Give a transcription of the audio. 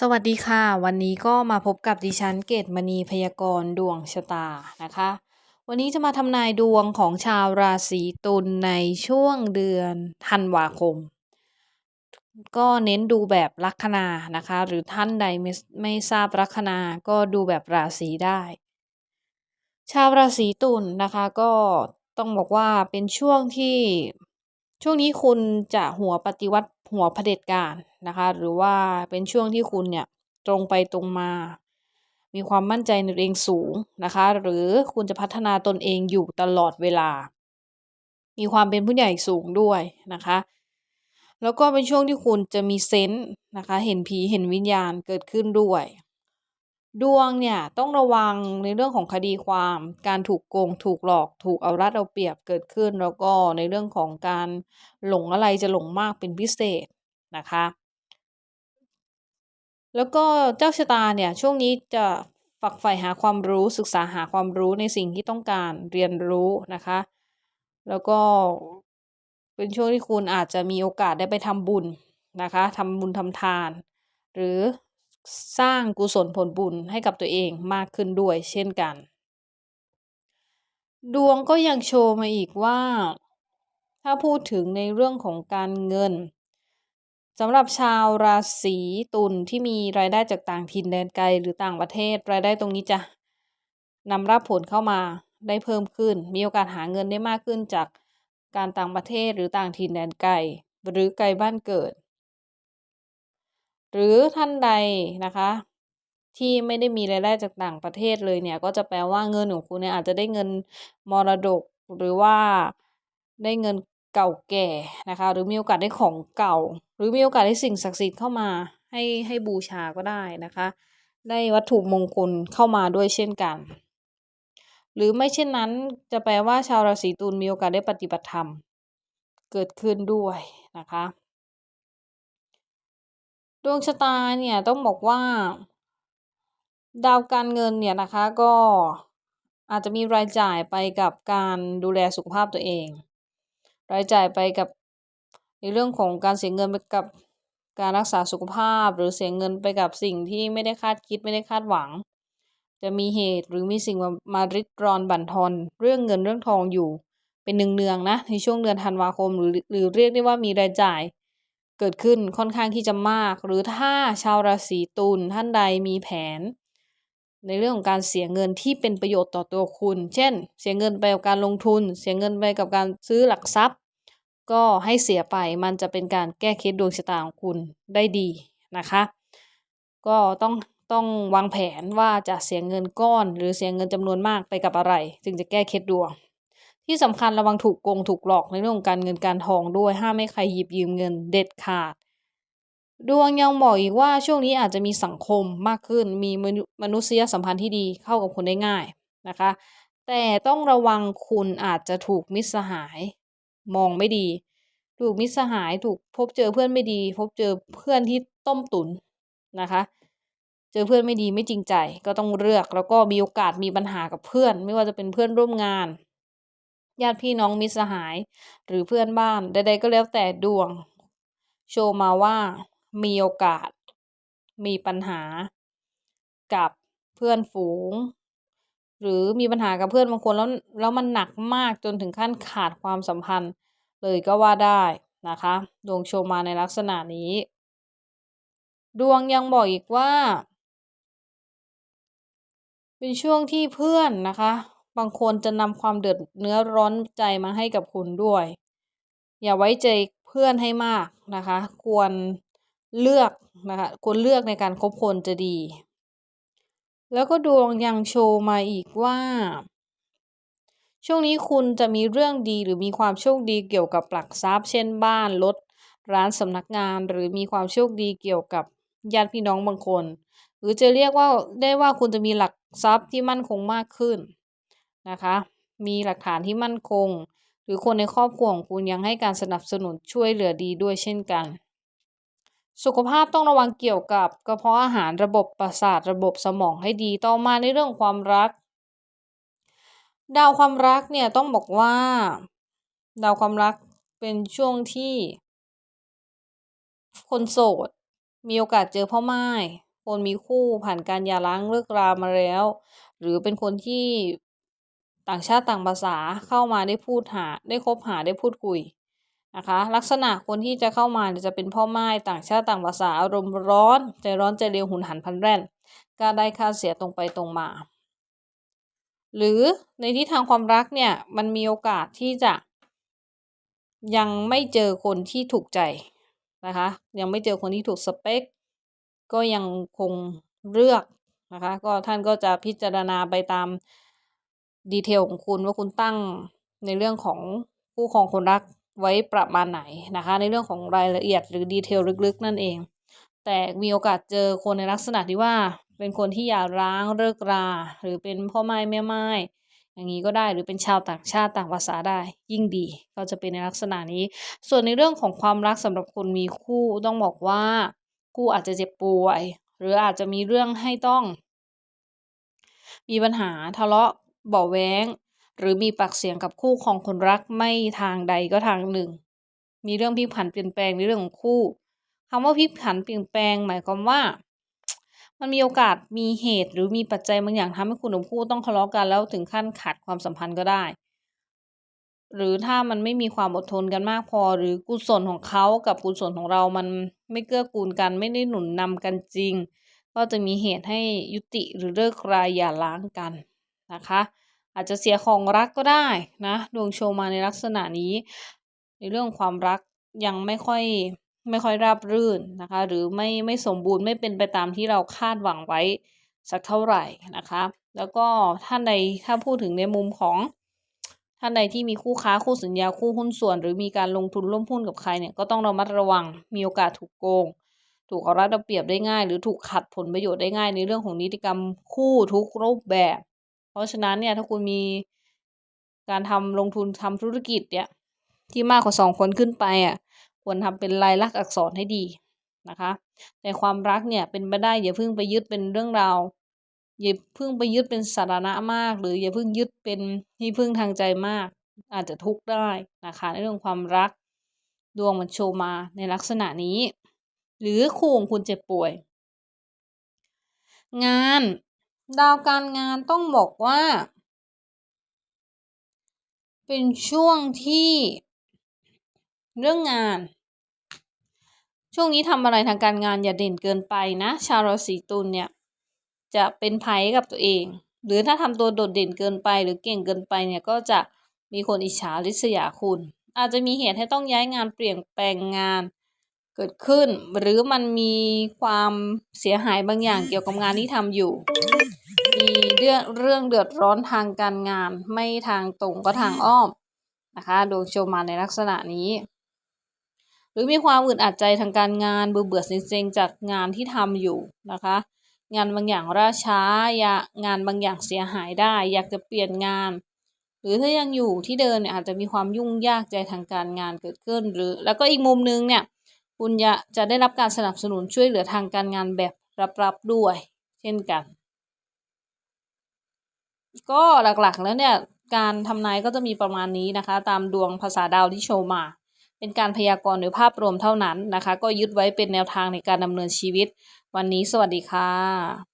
สวัสดีค่ะ วันนี้ก็มาพบกับดิฉันเกตมณีพยากรณ์ดวงชะตานะคะ วันนี้จะมาทำนายดวงของชาวราศีตุลในช่วงเดือนธันวาคม ก็เน้นดูแบบลัคนานะคะ หรือท่านใดไม่ไม่ทราบลัคนาก็ดูแบบราศีได้ ชาวราศีตุลนะคะ ก็ต้องบอกว่าเป็นช่วงที่ช่วงนี้คุณจะหัวปฏิวัติหัวเผด็จการ นะคะ หรือว่าเป็นช่วงที่คุณเนี่ยตรงไปตรงมา มีความมั่นใจในตัวเองสูงนะคะ หรือคุณจะพัฒนาตนเองอยู่ตลอดเวลา มีความเป็นผู้ใหญ่สูงด้วยนะคะ แล้วก็เป็นช่วงที่คุณจะมีเซนส์นะคะ เห็นผีเห็นวิญญาณเกิดขึ้นด้วยดวงเนี่ยต้องระวังในเรื่องของคดีความ การถูกโกง ถูกหลอก ถูกเอารัดเอาเปรียบเกิดขึ้น แล้วก็ในเรื่องของการหลงอะไรจะหลงมากเป็นพิเศษนะคะ แล้วก็เจ้าชะตาเนี่ยช่วงนี้จะฝักใฝ่หาความรู้ศึกษาหาความรู้ในสิ่งที่ต้องการเรียนรู้นะคะ แล้วก็เป็นช่วงที่คุณอาจจะมีโอกาสได้ไปทำบุญนะคะทำบุญทำทาน หรือสร้างกุศลผลบุญให้กับตัวเองมากขึ้นด้วยเช่นกัน ดวงก็ยังโชว์มาอีกว่า ถ้าพูดถึงในเรื่องของการเงิน สำหรับชาวราศีตุลที่มีรายได้จากต่างถิ่นแดนไกลหรือต่างประเทศ รายได้ตรงนี้จะนำรับผลเข้ามาได้เพิ่มขึ้น มีโอกาสหาเงินได้มากขึ้นจากการต่างประเทศหรือต่างถิ่นแดนไกลหรือไกลบ้านเกิด หรือท่านใดนะคะ ที่ไม่ได้มีรายได้จากต่างประเทศเลยเนี่ย ก็จะแปลว่าเงินของคุณเนี่ยอาจจะได้เงินมรดกหรือว่าได้เงินเก่าแก่นะคะ หรือมีโอกาสได้ของเก่า รือมีโอกาสได้สิ่งศักดิ์สิทธิ์เข้ามาให้ให้บูชาก็ได้นะคะ ได้วัตถุมงคลเข้ามาด้วยเช่นกัน หรือไม่เช่นนั้นจะแปลว่าชาวราศีตุลมีโอกาสได้ปฏิบัติธรรม เกิดขึ้นด้วยนะคะ ดวงชะตาเนี่ยต้องบอกว่า ดาวการเงินเนี่ยนะคะก็อาจจะมีรายจ่ายไปกับการดูแลสุขภาพตัวเอง รายจ่ายไปกับ ในเรื่องของการเสียเงินไปกับการรักษาสุขภาพ หรือเสียเงินไปกับสิ่งที่ไม่ได้คาดคิดไม่ได้คาดหวัง จะมีเหตุหรือมีสิ่งมามาริดรอนบั่นทอน เรื่องเงินเรื่องทองอยู่ เป็นเนืองๆนะในช่วงเดือนธันวาคม หรือหรือเรียกได้ว่ามีรายจ่ายเกิดขึ้นค่อนข้างที่จะมาก หรือถ้าชาวราศีตุลท่านใดมีแผน ในเรื่องของการเสียเงินที่เป็นประโยชน์ต่อตัวคุณ เช่น เสียเงินไปกับการลงทุน เสียเงินไปกับการซื้อหลักทรัพย์ ก็ให้เสียไปมันจะเป็นการแก้เคล็ดดวงชะตาของคุณได้ดีนะคะ ก็ต้องต้องวางแผนว่าจะเสียเงินก้อน หรือเสียเงินจำนวนมากไปกับอะไร จึงจะแก้เคล็ดดวง ที่สำคัญระวังถูกโกงถูกหลอกในเรื่องของการเงินการทองด้วยห้ามไม่ใครหยิบยืมเงินเด็ดขาด ดวงยังบอกอีกว่าช่วงนี้อาจจะมีสังคมมากขึ้นมีมนุมนุษยสัมพันธ์ที่ดีเข้ากับคนได้ง่ายนะคะ แต่ต้องระวังคุณอาจจะถูกมิตรสหาย มองไม่ดี ถูกมิตรสหายถูกพบเจอเพื่อนไม่ดี พบเจอเพื่อนที่ต้มตุ๋นนะคะ เจอเพื่อนไม่ดีไม่จริงใจ ก็ต้องเลือกแล้วก็มีโอกาสมีปัญหากับเพื่อน ไม่ว่าจะเป็นเพื่อนร่วมงาน ญาติพี่น้องมิตรสหาย หรือเพื่อนบ้านใดๆก็แล้วแต่ดวง โชว์มาว่ามีโอกาส มีปัญหากับเพื่อนฝูง หรือมีปัญหากับเพื่อนบางคนแล้วแล้วมันหนักมากจนถึงขั้นขาดความสัมพันธ์ เลยก็ว่าได้นะคะ ดวงโชว์มาในลักษณะนี้ ดวงยังบอกอีกว่า เป็นช่วงที่เพื่อนนะคะ บางคนจะนำความเดือดเนื้อร้อนใจมาให้กับคุณด้วย อย่าไว้ใจเพื่อนให้มากนะคะ ควรเลือกนะคะควรเลือกในการคบคนจะดี แล้วก็ดวงยังโชว์มาอีกว่า ช่วงนี้คุณจะมีเรื่องดีหรือมีความโชคดีเกี่ยวกับหลักทรัพย์ เช่นบ้านรถร้านสำนักงานหรือมีความโชคดีเกี่ยวกับญาติพี่น้องบางคน หรือจะเรียกว่าได้ว่าคุณจะมีหลักทรัพย์ที่มั่นคงมากขึ้นนะคะ มีหลักฐานที่มั่นคง หรือคนในครอบครัวของคุณยังให้การสนับสนุนช่วยเหลือดีด้วยเช่นกัน สุขภาพต้องระวังเกี่ยวกับกระเพาะอาหารระบบประสาทระบบสมองให้ดีต่อมาในเรื่องความรัก ดาวความรักเนี่ยต้องบอกว่า ดาวความรักเป็นช่วงที่ คนโสด มีโอกาสเจอพ่อไม้คนมีคู่ผ่านการหย่าร้างเลิกรามาแล้ว หรือเป็นคนที่ต่างชาติต่างภาษาเข้ามาได้พูดหาได้คบหาได้พูดคุย นะคะ ลักษณะคนที่จะเข้ามาจะเป็นพ่อไม้ต่างชาติต่างภาษาอารมณ์ร้อน ใจร้อนใจเร็วหุนหันพันแล่นกล้าได้ค่าเสียตรงไปตรงมา หรือในที่ทางความรักเนี่ยมันมีโอกาสที่จะ ยังไม่เจอคนที่ถูกใจนะคะ ยังไม่เจอคนที่ถูกสเปค ก็ยังคงเลือกนะคะ ก็ท่านก็จะพิจารณาไปตามดีเทลของคุณว่าคุณตั้งในเรื่องของคู่ครองคนรัก ไว้ประมาณไหนนะคะ ในเรื่องของรายละเอียดหรือดีเทลลึกๆ นั่นเอง แต่มีโอกาสเจอคนในลักษณะที่ว่า เป็นคนที่หย่าร้างเลิกรา หรือเป็นพ่อไม้แม่ไม้อย่างนี้ก็ได้หรือเป็นชาวต่างชาติต่างภาษาได้ ยิ่งดีก็จะเป็นในลักษณะนี้ ส่วนในเรื่องของความรักสำหรับคนมีคู่ต้องบอกว่าคู่อาจจะเจ็บป่วย หรืออาจจะมีเรื่องให้ต้อง มีปัญหาทะเลาะเบาแว้ง หรือมีปากเสียงกับคู่ของคนรักไม่ทางใดก็ทางหนึ่ง มีเรื่องพลิกผันเปลี่ยนแปลงในเรื่องของคู่คำว่าพลิกผันเปลี่ยนแปลงหมายความว่า มันมีโอกาสมีเหตุหรือมีปัจจัยบางอย่างทำให้คุณกับคู่ต้องทะเลาะกันแล้วถึงขั้นขาดความสัมพันธ์ก็ได้ หรือถ้ามันไม่มีความอดทนกันมากพอ หรือกุศลของเขากับกุศลของเรามันไม่เกื้อกูลกันไม่ได้หนุนนำกันจริง ก็จะมีเหตุให้ยุติหรือเลิกราอย่าร้างกันนะคะ อาจจะเสียของรักก็ได้นะดวงโชว์มาในลักษณะนี้ ในเรื่องความรักยังไม่ค่อยไม่ค่อยราบรื่นนะคะ หรือไม่ไม่สมบูรณ์ไม่เป็นไปตามที่เราคาดหวังไว้สักเท่าไหร่นะคะ แล้วก็ท่านใดถ้าพูดถึงในมุมของท่านใดที่มีคู่ค้าคู่สัญญาคู่หุ้นส่วน หรือมีการลงทุนร่วมหุ้นกับใครเนี่ยก็ต้องระมัดระวังมีโอกาสถูกโกง ถูกเอารัดเอาเปรียบได้ง่าย หรือถูกขัดผลประโยชน์ได้ง่ายในเรื่องของนิติกรรมคู่ทุกรูปแบบ เพราะฉะนั้นเนี่ยถ้าคุณมีการทำลงทุนทำธุรกิจเนี่ยที่มากกว่าสองคนขึ้นไปอะควรทำเป็นลายลักษณ์อักษรให้ดีนะคะ แต่ความรักเนี่ยเป็นไปได้อย่าเพิ่งไปยึดเป็นเรื่องราวอย่าเพิ่งไปยึดเป็นสาระมาก หรืออย่าเพิ่งยึดเป็นที่พึ่งทางใจมาก อาจจะทุกข์ได้นะคะในเรื่องความรัก ดวงมันโชว์มาในลักษณะนี้ หรือคู่ของคุณเจ็บป่วย งาน ดาวการงานต้องบอกว่า เป็นช่วงที่เรื่องงาน ช่วงนี้ทำอะไรทางการงานอย่าเด่นเกินไปนะ ชาวราศีตุลเนี่ย จะเป็นภัยกับตัวเอง หรือถ้าทำตัวโดดเด่นเกินไป หรือเก่งเกินไปเนี่ยก็จะมีคนอิจฉาริษยาคุณ อาจจะมีเหตุให้ต้องย้ายงานเปลี่ยนแปลงงาน เกิดขึ้น หรือมันมีความเสียหายบางอย่างเกี่ยวกับงานที่ทำอยู่ มีเรื่องเรื่องเดือดร้อนทางการงานไม่ทางตรงก็ทางอ้อมนะคะดวงโชมาในลักษณะนี้ หรือมีความอึดอัดใจทางการงานเบื่อเบื่อเซ็งๆจากงานที่ทำอยู่นะคะ งานบางอย่างล่าช้าอยางานบางอย่างเสียหายได้ อยากจะเปลี่ยนงาน หรือถ้ายังอยู่ที่เดิมเนี่ยอาจจะมีความยุ่งยากใจทางการงานเกิดขึ้นหรือ แล้วก็อีกมุมนึงเนี่ย คุณจะจะได้รับการสนับสนุนช่วยเหลือทางการงานแบบรับๆด้วย เช่นกัน ก็หลักๆแล้วเนี่ยการทำนายก็จะมีประมาณนี้นะคะ ตามดวงภาษาดาวที่โชว์มา เป็นการพยากรณ์หรือภาพรวมเท่านั้นนะคะ ก็ยึดไว้เป็นแนวทางในการดำเนินชีวิต วันนี้สวัสดีค่ะ